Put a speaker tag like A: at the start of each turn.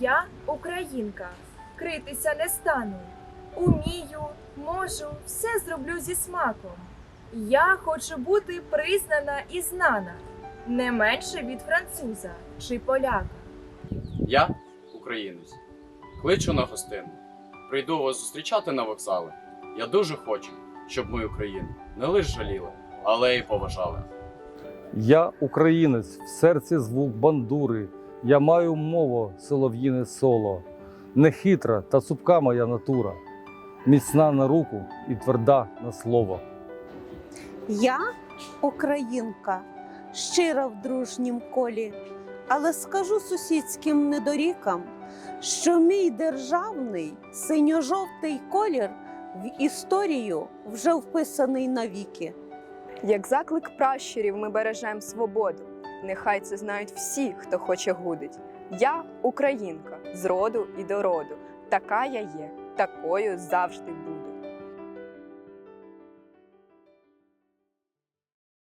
A: Я українка, критися не стану. Умію, можу, все зроблю зі смаком. Я хочу бути признана і знана, не менше від француза чи поляка.
B: Я українець. Кличу на гостину. Прийду вас зустрічати на вокзали. Я дуже хочу, щоб мою країну не лише жаліли, але й поважали.
C: Я українець, в серці звук бандури. Я маю мову солов'їне соло. Нехитра та цупка моя натура, міцна на руку і тверда на слово.
D: Я українка, щира в дружнім колі, але скажу сусідським недорікам, що мій державний синьо-жовтий колір в історію вже вписаний навіки.
E: Як заклик пращурів ми бережем свободу. Нехай це знають всі, хто хоче гудить. Я українка з роду і до роду. Така я є, такою завжди буду.